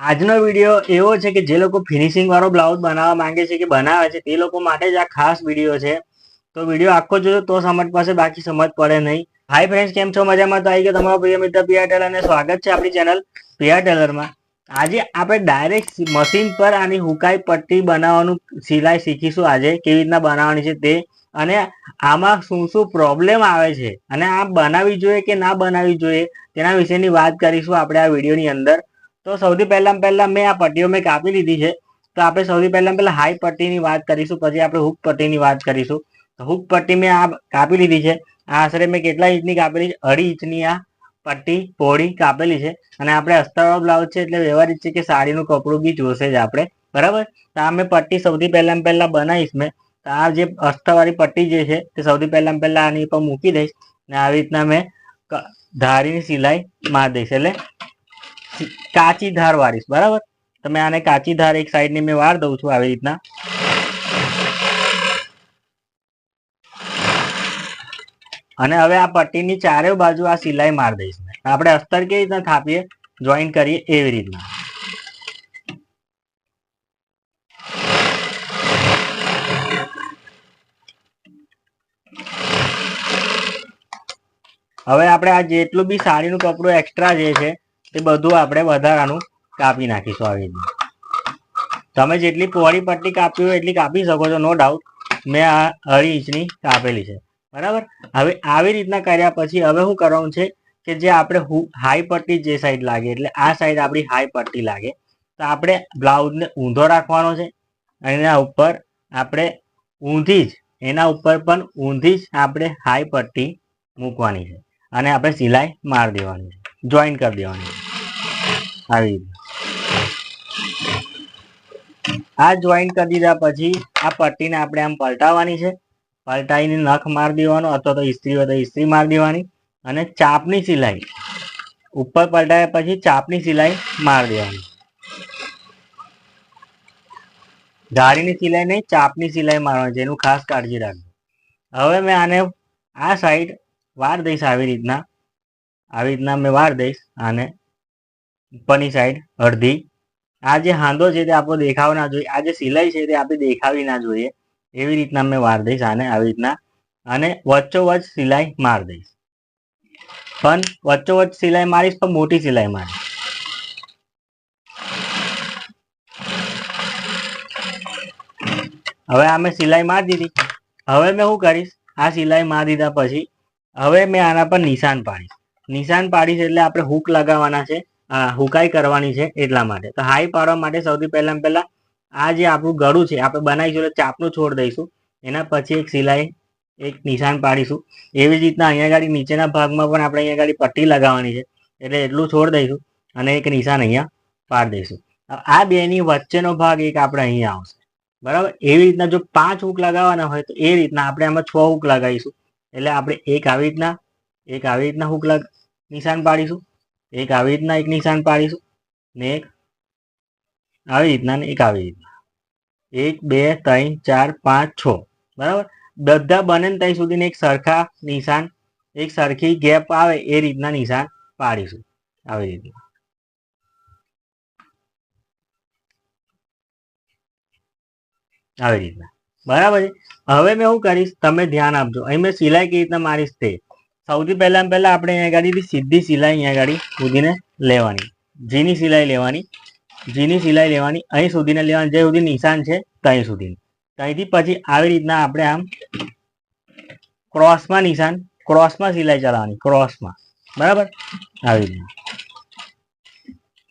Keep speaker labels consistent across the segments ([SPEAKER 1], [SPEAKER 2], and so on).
[SPEAKER 1] આજનો વીડિયો એવો છે કે જે લોકો ફિનિશિંગ વાળો બ્લાઉઝ બનાવવા માંગે છે કે બનાવે છે, તે લોકો માટે જ આ ખાસ વીડિયો છે. તો વીડિયો આખો જોયો તો સમજ પાસે બાકી સમજ પડે નહીં. હાય ફ્રેન્ડ્સ કેમ છો? મજામાં? તો આવી ગયો તમારો પ્રિય મિત્ર પિયા ટેલર અને સ્વાગત છે આપણી ચેનલ પિયા ટેલરમાં. આજે આપણે ડાયરેક્ટ મશીન પર આની હુકાઈ પટ્ટી બનાવવાનું સિલાઈ શીખીશું આજે, કેવી રીતના બનાવવાની છે તે. અને આમાં શું શું પ્રોબ્લેમ આવે છે? અને આ બનાવવી જોઈએ કે ના બનાવવી જોઈએ? તેના વિશેની વાત કરીશું આપણે આ વિડીયોની અંદર. તો સૌથી પહેલા પહેલા મેં આ પટ્ટીઓ મેં કાપી લીધી છે. તો આપણે સૌથી પહેલા પહેલા હાઈ પટ્ટીની વાત કરીશું, પછી આપણે હુક પટ્ટીની વાત કરીશું. તો હુક પટ્ટી મેં આ કાપી લીધી છે. આ આશરે મેં કેટલા ઇંચની કાપેલી છે? અઢી ઇંચની આ પટ્ટી પોળી કાપેલી છે. અને આપણે અસ્તરવાળો બ્લાઉઝ છે એટલે વ્યવહારિક છે કે સાડીનું કપડું બી જોશે જ આપણે. બરાબર? તો આ મેં પટ્ટી સૌથી પહેલા પહેલા બનાવીશ મેં. તો આ જે અસ્તવાળી પટ્ટી જે છે તે સૌથી પહેલા પહેલા આની ઉપર મૂકી દઈશ. ને આવી રીતના મેં ધારીની સિલાઈ મારી દઈશ. એટલે કાચી ધાર વાળીશ, બરાબર? તમે આને કાચી ધાર એક સાઈડની મેં વાર દઉં છું આવી રીતના. અને હવે આ પટ્ટીની ચારે બાજુ આ સિલાઈ માર દઈશ મેં. આપણે અસ્તર કેવી રીતના થાપીએ? જોઈન કરીએ એવી રીતના. હવે આપણે આ જેટલું બી સાડીનું કપડું એક્સ્ટ્રા જે છે તે બધું આપણે વધારાનું કાપી નાખીશું આવી રીતે. તમે જેટલી પોળી પટ્ટી કાપી હોય એટલી કાપી શકો છો નો ડાઉટ મેં આ અઢી ઇંચની કાપેલી છે. બરાબર? હવે આવી રીતના કર્યા પછી હવે શું કરવાનું છે કે જે આપણે હાઈ પટ્ટી જે સાઈડ લાગે, એટલે આ સાઈડ આપણી હાઈ પટ્ટી લાગે. તો આપણે બ્લાઉઝને ઊંધો રાખવાનો છે. એના ઉપર આપણે ઊંધી જ, એના ઉપર પણ ઊંધી જ આપણે હાઈ પટ્ટી મૂકવાની છે. અને આપણે સિલાઈ માર દેવાની છે. જોઈન કરી દેવાની. આવી રીતે. આ જોઈન કરી દીધા પછી આ પટ્ટીને આપણે આમ પલટાવવાની છે. પલટાઈને નખ માર દેવાનો અથવા તો ઇસ્ત્રી હોય તો ઇસ્ત્રી માર દેવાની અને ચાપની સિલાઈ. ઉપર પલટાવ્યા પછી ચાપની સિલાઈ માર દેવાની. ધારીની સિલાઈ નહીં, ચાપની સિલાઈ મારવાની છે એનું ખાસ કાળજી રાખજો. હવે મેં આને આ સાઈડ વાર દઈશ આવી રીતના. આવી રીતના મેં વાર દઈશ આને ઉપરની સાઈડ અડધી. આ જે હાંધો છે તે આપણો દેખાવ ના જોઈએ. આ જે સિલાઈ છે તે આપણે દેખાવી ના જોઈએ. એવી રીતના મેં વાર દઈશ આને આવી રીતના. અને વચ્ચોવચ્ચ સિલાઈ માર દઈશ. પણ વચ્ચોવચ્ચ સિલાઈ મારીશ પણ મોટી સિલાઈ મારીશ હવે આ મેં સિલાઈ મારી દીધી. હવે મેં શું કરીશ? આ સિલાઈ મારી દીધા પછી હવે મેં આના પર નિશાન પાડીશ. નિશાન પાડીશ એટલે આપણે હુક લગાવવાના છે હુકાઈ કરવાની છે એટલા માટે. તો હાઈ પાડવા માટે સૌથી પહેલા પહેલા આ જે આપણું ગળું છે, આપણે બનાવીશું એટલે ચાપનું છોડ દઈશું. એના પછી એક સિલાઈ, એક નિશાન પાડીશું. એવી જ રીતના અહીંયા ગાડી નીચેના ભાગમાં પણ આપણે અહીંયા ગાડી પટ્ટી લગાવવાની છે, એટલે એટલું છોડ દઈશું અને એક નિશાન અહીંયા પાડી દઈશું. આ બેની વચ્ચેનો ભાગ એક આપણે અહીંયા આવશે. બરાબર? એવી રીતના જો પાંચ હુક લગાવવાના હોય તો એ રીતના આપણે આમાં છ હુક લગાવીશું. એટલે આપણે એક આવી રીતના, એક આવી રીતના હુક લગ નિશાન પાડીશું. એક આવી રીતના એક નિશાન પાડીશું ને એક આવી રીતના ને એક આવી રીતના. એક, બે, ત્રણ, ચાર, પાંચ, છ. બરાબર? બધા બને ને ત્યાં સુધીને એક સરખા નિશાન, એક સરખી ગેપ આવે એ રીતના નિશાન પાડીશું. આવી રીતના. આવી રીતના. બરાબર છે? હવે મેં શું કરીશ, તમે ધ્યાન આપજો. અહીં મેં સિલાઈ કેવી રીતના મારીશ તે. સૌથી પહેલા પહેલા આપણે અહીંયા ગાડી સીધી સિલાઈ અહીંયા ગાડી સુધીને લેવાની. જીની સિલાઈ લેવાની, જીની સિલાઈ લેવાની, અહીં સુધીને લેવાની જે સુધી નિશાન છે ત્યાં સુધી ત્યાંથી પછી આવી રીતના આપણે આમ ક્રોસમાં નિશાન, ક્રોસમાં સિલાઈ ચલાવવાની, ક્રોસમાં. બરાબર? આવી રીતના.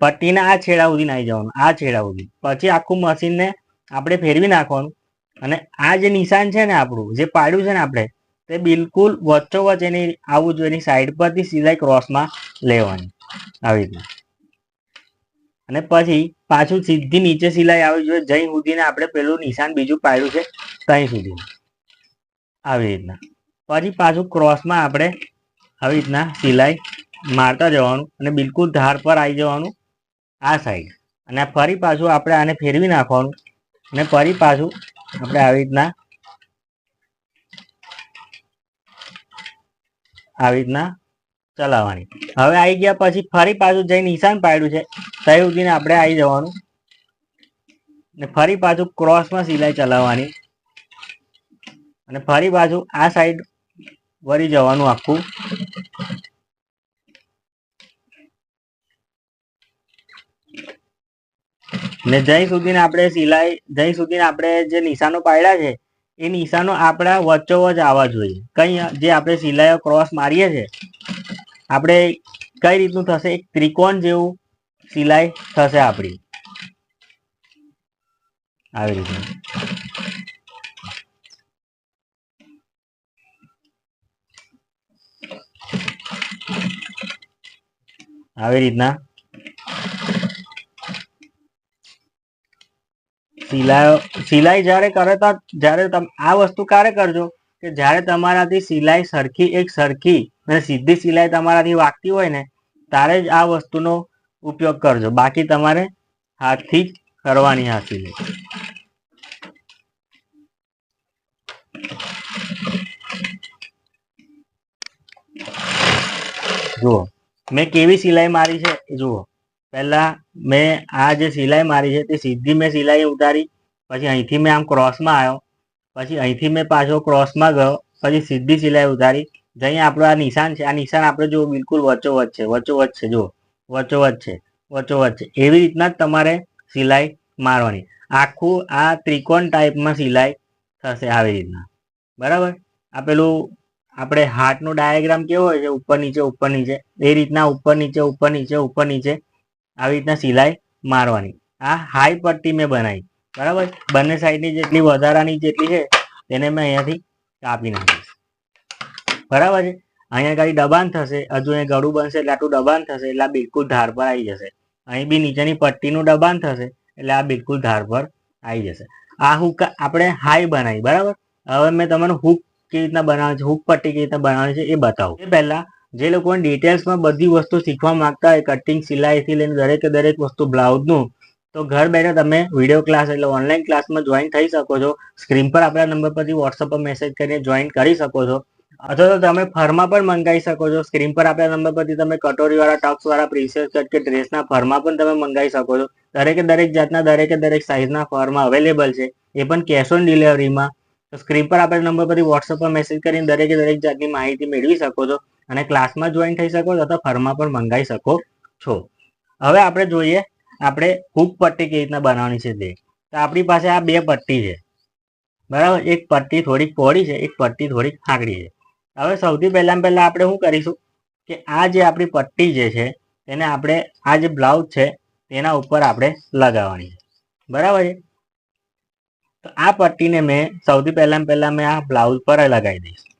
[SPEAKER 1] પટ્ટીના આ છેડા સુધી આવી જવાનું, આ છેડા સુધી. પછી આખું મશીનને આપણે ફેરવી નાખવાનું અને આ જે નિશાન છે ને આપણું, જે પાડ્યું છે ને આપણે તે બિલકુલ વચ્ચોવચ્ચ એની આવવું જોઈએ એની સાઈડ પરથી સિલાઈ ક્રોસમાં લેવાની. આવી રીતના અને પછી પાછું સીધી નીચે સિલાઈ આવી જોઈએ. જઈ સુધીને આપણે પેલું નિશાન બીજું પાડ્યું છે, ત્યાં સુધી આવી રીતના. પછી પાછું ક્રોસમાં આપણે આવી રીતના સિલાઈ મારતા જવાનું અને બિલકુલ ધાર પર આવી જવાનું આ સાઈડ અને ફરી પાછું આપણે આને ફેરવી નાખવાનું. અને ફરી પાછું આપણે આવી રીતના આવી રીતના ચલાવવાની. હવે આવી ગયા પછી ફરી પાછું જઈ નિશાન પાડ્યું છે. ત્યાં સુધીને આપણે આવી જવાનું. ને ફરી પાછું ક્રોસમાં સિલાઈ ચલાવવાની. અને ફરી પાછું આ સાઈડ વળી જવાનું આખું. ને જઈ સુધીને આપણે સિલાઈ, જઈ સુધીને આપણે જે નિશાનો પાડ્યા છે એ નિશાનો આપણા વચ્ચોવચ આવવા જોઈએ. કઈ જે આપણે સિલાઈઓ ક્રોસ મારીએ છીએ આપણે કઈ રીતનું થશે? એક ત્રિકોણ જેવું સિલાઈ થશે આપણી. આવી રીતે. આવી રીતના સિલાઈ સિલાઈ જ્યારે કરે તો જ્યારે તમે, આ વસ્તુ ક્યારે કરજો? કે જ્યારે તમારાથી સિલાઈ સરખી એક સરખી અને સીધી સિલાઈ તમારાથી વાગતી હોય ને, ત્યારે જ આ વસ્તુનો ઉપયોગ કરજો. બાકી તમારે હાથથી જ કરવાની આ સિલાઈ જુઓ, મેં કેવી સિલાઈ મારી છે જુઓ. પહેલા મેં આ જે સિલાઈ મારી છે તે સીધી મેં સિલાઈ ઉતારી, પછી અહીંથી મેં આમ ક્રોસમાં આવ્યો, પછી અહીંથી મેં પાછો ક્રોસમાં ગયો, પછી સીધી સિલાઈ ઉતારી. જઈ આપણો આ નિશાન છે, આ નિશાન આપણે જો બિલકુલ વચ્ચોવચ છે વચ્ચોવચ છે જો વચ્ચોવચ છે વચ્ચોવચ છે. એવી રીતના જ તમારે સિલાઈ મારવાની. આખું આ ત્રિકોણ ટાઈપમાં સિલાઈ થશે આવી રીતના. બરાબર? આ પેલું આપણે હાર્ટનો ડાયાગ્રામ કેવો હોય છે? ઉપર નીચે ઉપર નીચે. એ રીતના ઉપર નીચે ઉપર નીચે ઉપર નીચે. આવી રીતના સિલાઈ મારવાની. આ હાઈ પટ્ટી મેં બનાવી. બરાબર? બંને સાઈડની જેટલી વધારાની જેટલી છે, તેને મેં અહીંયાથી કાપી નાખીશ. બરાબર છે? અહીંયા ગાડી દબાણ થશે, હજુ અહીં ગળું બનશે એટલે આટલું દબાણ થશે, એટલે આ બિલકુલ ધાર પર આવી જશે. અહીં બી નીચેની પટ્ટીનું દબાણ થશે, એટલે આ બિલકુલ ધાર પર આવી જશે. આ હુક આપણે હાઈ બનાવી, બરાબર? હવે મેં તમને હુક કેવી રીતના બનાવે છે, હુક પટ્ટી કેવી રીતના બનાવે છે એ બતાવું. એ પહેલા જે લોકોને ડિટેલ્સમાં બધી વસ્તુ શીખવા માંગતા હોય કટિંગ સિલાઈથી લઈને દરેકે દરેક વસ્તુ, બ્લાઉઝનું, તો ઘર બેઠા તમે વીડિયો ક્લાસ એટલે ઓનલાઈન ક્લાસમાં જોઈન થઈ શકો છો. સ્ક્રીન પર આપણા નંબર પરથી વોટ્સઅપ પર મેસેજ કરીને જોઈન કરી શકો છો. અથવા તો તમે ફરમાં પણ મંગાવી શકો છો. સ્ક્રીન પર આપણા નંબર પરથી તમે કટોરીવાળા ટક્સવાળા પ્રિન્સેસ કટ કે ડ્રેસના ફરમાં પણ તમે મંગાવી શકો છો. દરેકે દરેક જાતના, દરેકે દરેક સાઇઝના ફરમાં અવેલેબલ છે. એ પણ કેશ ઓન ડિલિવરીમાં સ્ક્રીન પર આપણા નંબર પરથી વોટ્સઅપ પર મેસેજ કરીને દરેકે દરેક જાતની માહિતી મેળવી શકો છો. અને ક્લાસમાં જોઈન થઈ શકો છો અથવા ફરમાં પણ મંગાવી શકો છો. હવે આપણે જોઈએ, આપણે હુક પટ્ટી કેવી રીતના બનાવવાની છે તે. તો આપણી પાસે આ બે પટ્ટી છે. બરાબર? એક પટ્ટી થોડીક પહોળી છે, એક પટ્ટી થોડીક આંકડી છે. હવે સૌથી પહેલાં પહેલાં આપણે શું કરીશું કે આ જે આપણી પટ્ટી જે છે, તેને આપણે આ જે બ્લાઉઝ છે, તેના ઉપર આપણે લગાવવાની છે. બરાબર છે? તો આ પટ્ટીને મેં સૌથી પહેલાં પહેલાં મેં આ બ્લાઉઝ પર લગાવી દઈશ.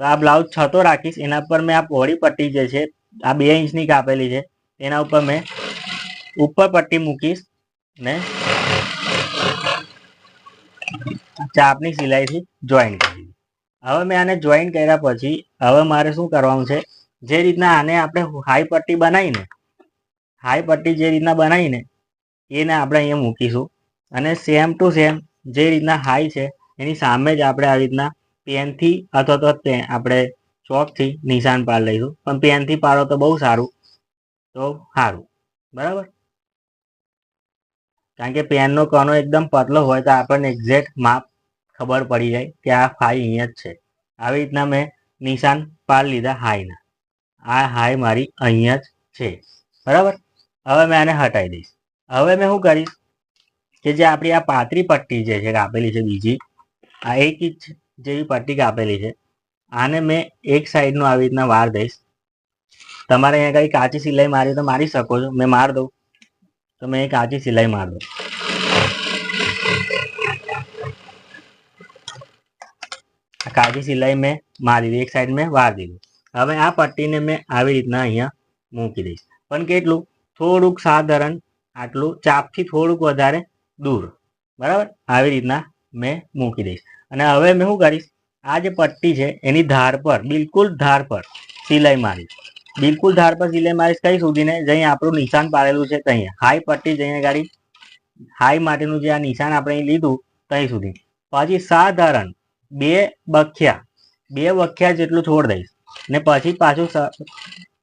[SPEAKER 1] તો આ બ્લાઉઝ છતો રાખીશ. એના પર મેં આ પહોળી પટ્ટી જે છે, આ બે ઇંચની કાપેલી છે, એના ઉપર મેં ઉપર પટ્ટી મૂકીશ ને ચાપની સિલાઈથી જોઈન કરી હવે મેં આને જોઈન કર્યા પછી, હવે મારે શું કરવાનું છે? જે રીતના આને આપણે હાઈ પટ્ટી બનાવીને હાઈ પટ્ટી જે રીતના બનાવીને, એને આપણે અહીંયા મૂકીશું. અને સેમ ટુ સેમ જે રીતના હાઈ છે, એની સામે જ આપણે આવી રીતના પેનથી અથવા તો આપણે ચોકથી નિશાન પાર લઈશું. પણ પેનથી પાડો તો બહુ સારું. તો સારું. બરાબર? કારણ કે પેનનો કણો એકદમ પતલો હોય તો આપણને એક્ઝેક્ટ માપ ખબર પડી જાય કે આ ફાઈ અહીંયા જ છે. આવી રીતના મેં નિશાન પાર લીધા હાઈના આ હાઈ મારી અહીંયા જ છે. બરાબર? હવે મેં આને હટાવી દઈશ. હવે મેં શું કરીશ કે જે આપણી આ પાતળી પટ્ટી જે છે, કાપેલી છે બીજી, આ એક ઇંચ જેવી પટ્ટી કાપેલી છે. આને મેં એક સાઈડનું આવી રીતના વાર દઈશ. તમારે અહીંયા કઈ કાચી સિલાઈ મારી તો મારી શકો છો. મેં માર દઉં. તો મેં કાચી સિલાઈ માર દઉં. કાચી સિલાઈ મેં મારી દીધી. એક સાઈડ મેં વાર દીધું. હવે આ પટ્ટીને મેં આવી રીતના અહીંયા મૂકી દઈશ. પણ કેટલું? થોડુંક સાધારણ આટલું. ચાપથી થોડુંક વધારે દૂર. બરાબર? આવી રીતના મેં મૂકી દઈશ. અને હવે મેં શું કરીશ? આ જે પટ્ટી છે, એની ધાર પર, બિલકુલ ધાર પર સિલાઈ મારીશ. બિલકુલ ધાર પર સિલાઈ મારીશ કઈ સુધીને? જઈ આપણું નિશાન પાડેલું છે ત્યાં હાઈ પટ્ટી જઈને ગાડી. હાઈ માટેનું જે આ નિશાન આપણે લીધું ત્યાં સુધી. પછી સાધારણ બે બખ્યા બે બખ્યા જેટલું છોડ દઈશ. ને પછી પાછું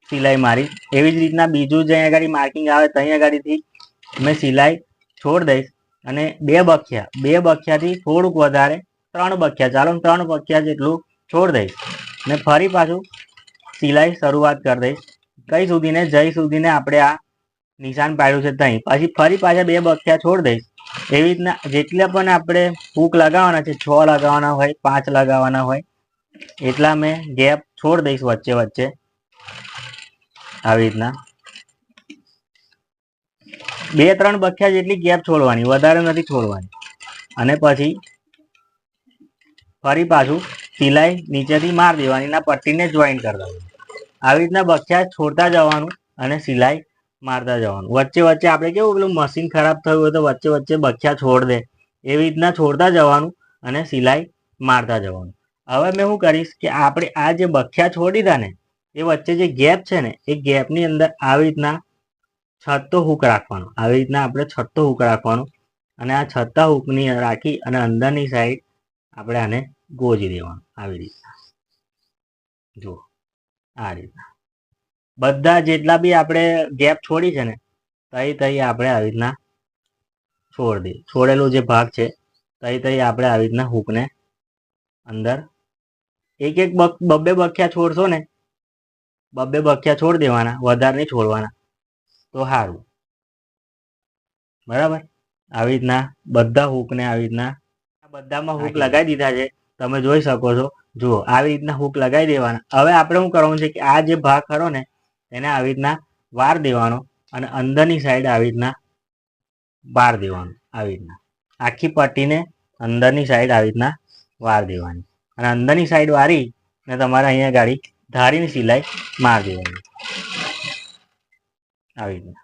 [SPEAKER 1] સિલાઈ મારીશ. એવી જ રીતના બીજું જ્યાં આગળ માર્કિંગ આવે ત્યાં આગળથી મેં સિલાઈ છોડ દઈશ. અને બે બખિયા, બે બખિયાથી થોડુંક વધારે, ત્રણ બખિયા. ચાલો ત્રણ બખિયા જેટલું છોડ દઈશ ને ફરી પાછું સિલાઈ શરૂઆત કરી દઈશ. કઈ સુધીને, જઈ સુધીને આપણે આ નિશાન પાડ્યું છે ત્યાં પછી ફરી પાછા બે બખિયા છોડ દઈશ. એવી રીતના જેટલા પણ આપણે હૂક લગાવવાના છે, છ લગાવવાના હોય, પાંચ લગાવવાના હોય, એટલા મેં ગેપ છોડ દઈશ વચ્ચે વચ્ચે. આવી રીતના. બે ત્રણ બખ્યા જેટલી ગેપ છોડવાની, વધારે નથી છોડવાની. અને પછી ફરી પાછું સિલાઈ નીચેથી માર દેવાની ના પટ્ટીને જોઈન કરી આવી રીતના બખ્યા છોડતા જવાનું અને સિલાઈ મારતા જવાનું. વચ્ચે વચ્ચે આપણે કેવું પેલું મશીન ખરાબ થયું હોય તો વચ્ચે વચ્ચે બખ્યા છોડ દે. એવી રીતના છોડતા જવાનું અને સિલાઈ મારતા જવાનું. હવે મેં શું કરીશ કે આપણે આ જે બખ્યા છોડી હતા ને, એ વચ્ચે જે ગેપ છે ને, એ ગેપની અંદર આવી રીતના છત્તો હૂક રાખવાનો. આવી રીતના આપણે છત્તો હૂક રાખવાનો અને આ છત્તા હૂકની રાખી અને અંદરની સાઈડ આપણે આને ગોજી દેવાનું. આવી રીતના. જુઓ. આ રીતના. બધા જેટલા બી આપણે ગેપ છોડી છે ને, તઈ તઈ આપણે આવી રીતના છોડ દઈએ છોડેલો જે ભાગ છે, તઈ તઈ આપણે આવી રીતના હૂકને અંદર એક એક બબ્બે બખ્યા છોડશો ને, બબ્બે બખ્યા છોડ દેવાના, વધારે નહીં છોડવાના. તો સારું બરાબર? આવી રીતના બધા હૂકને આવી રીતના બધામાં હૂક લગાવી દીધા છે. તમે જોઈ શકો છો. જુઓ આવી રીતના હૂક લગાવી દેવાના. હવે આપણે શું કરવાનું છે કે આ જે ભાગ ખરો ને એને આવી રીતના વાર દેવાનો અને અંદરની સાઈડ આવી રીતના વાર દેવાનું. આવી રીતના. આખી પટ્ટીને અંદરની સાઈડ આવી રીતના વાર દેવાની. અને અંદરની સાઈડ વારી ને તમારે અહીંયા ગાડી ધારીને સિલાઈ માર દેવાની. આવી રીતના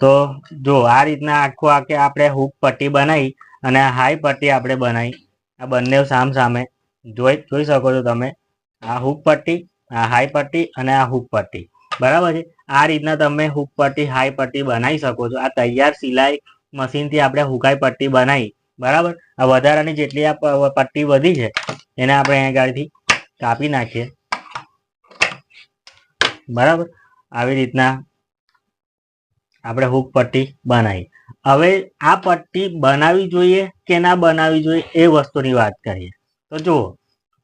[SPEAKER 1] તો જો આ રીતના આખું આખે આપણે હૂક પટ્ટી બનાવી અને હાઈ પટ્ટી આપણે બનાવી. આ બંને સામ સામે જોઈ જોઈ શકો છો તમે. આ હૂક પટ્ટી, આ હાઈ પટ્ટી અને આ હૂક પટ્ટી. બરાબર છે? આ રીતના તમે હૂક પટ્ટી હાઈ પટ્ટી બનાવી શકો છો. આ તૈયાર સિલાઈ મશીનથી આપણે હુકાઈ પટ્ટી બનાવી, બરાબર? આ વધારાની જેટલી આ પટ્ટી વધી છે, એને આપણે અહીંયા ગાડીથી કાપી નાખીએ. બરાબર? આવી રીતના આપણે હુક પટ્ટી બનાવી. હવે આ પટ્ટી બનાવવી જોઈએ કે ના બનાવવી જોઈએ એ વસ્તુની વાત કરીએ. તો જુઓ,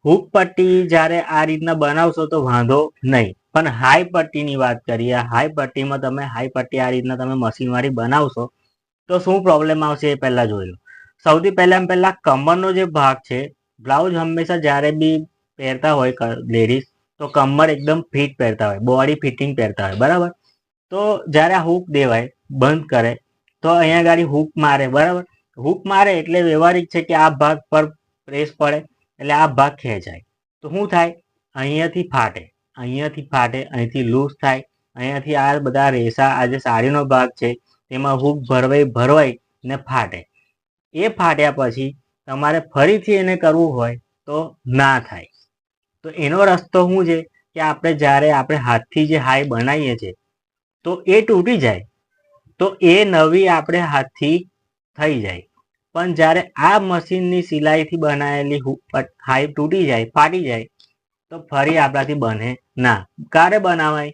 [SPEAKER 1] હુક પટ્ટી જ્યારે આ રીતના બનાવશો તો વાંધો નહીં. પણ હાઈ પટ્ટીની વાત કરીએ, હાઈ પટ્ટીમાં તમે હાઈ પટ્ટી આ રીતના તમે મશીનવાળી બનાવશો તો શું પ્રોબ્લેમ આવશે એ પહેલા જોઈ લો. સૌથી પહેલા પહેલા કમરનો જે ભાગ છે, બ્લાઉઝ હંમેશા જ્યારે બી પહેરતા હોય લેડીઝ તો કમર એકદમ ફિટ પહેરતા હોય બોડી ફિટિંગ પહેરતા હોય, બરાબર? તો જ્યારે આ હૂક દેવાય, બંધ કરે, તો અહીંયા ગાડી હૂક મારે, બરાબર? હૂક મારે એટલે વ્યવહારિક છે કે આ ભાગ પર પ્રેસ પડે, એટલે આ ભાગ ખેંચાય. તો શું થાય? અહીંયાથી ફાટે અહીંયાથી ફાટે, અહીંથી લૂઝ થાય, અહીંયાથી આ બધા રેસા, આ જે સાડીનો ભાગ છે તેમાં હૂક ભરવાઈ ભરવાઈ ને ફાટે. એ ફાટ્યા પછી તમારે ફરીથી એને કરવું હોય તો ના થાય. તો એનો રસ્તો શું છે કે આપણે જ્યારે આપણે હાથથી જે હાઈ બનાવીએ છીએ, તો એ તૂટી જાય. તો એ નવી આપણે હાથથી થઈ જાય. પણ જ્યારે આ મશીનની સિલાઈથી બનાવેલી હાઈ તૂટી જાય, ફાટી જાય, તો ફરી આપણાથી બને ના. ક્યારે બનાવાય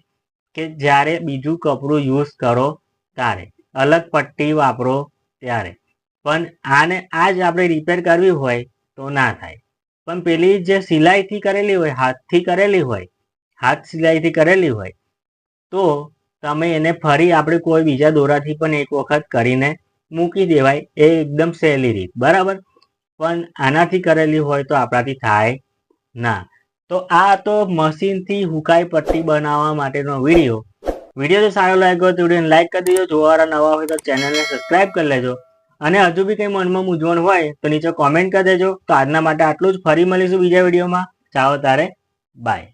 [SPEAKER 1] કે જ્યારે બીજું કપડું યુઝ કરો ત્યારે. અલગ પટ્ટી વાપરો ત્યારે. પણ આને આ જ આપણે રિપેર કરવી હોય તો ના થાય. પણ પેલી જે સિલાઈથી કરેલી હોય, હાથથી કરેલી હોય, હાથ સિલાઈથી કરેલી હોય, તો તમે એને ફરી આપણે કોઈ બીજા દોરાથી પણ એક વખત કરીને મૂકી દેવાય એ એકદમ સહેલી રીત. બરાબર? પણ આનાથી કરેલી હોય તો આપણાથી થાય ના. તો આ તો મશીનથી હુકાઈ પટ્ટી બનાવવા માટેનો વીડિયો વીડિયો જો સારો લાગ્યો તો વિડીયોને લાઇક કરી દેજો. જોવાવાળા નવા હોય તો ચેનલને સબસ્ક્રાઇબ કરી લેજો. અને હજુ બી કંઈ મનમાં મૂંઝવણ હોય તો નીચે કોમેન્ટ કરી દેજો. તો આજના માટે આટલું જ. ફરી મળીશું બીજા વિડીયોમાં. ચાલો તારે બાય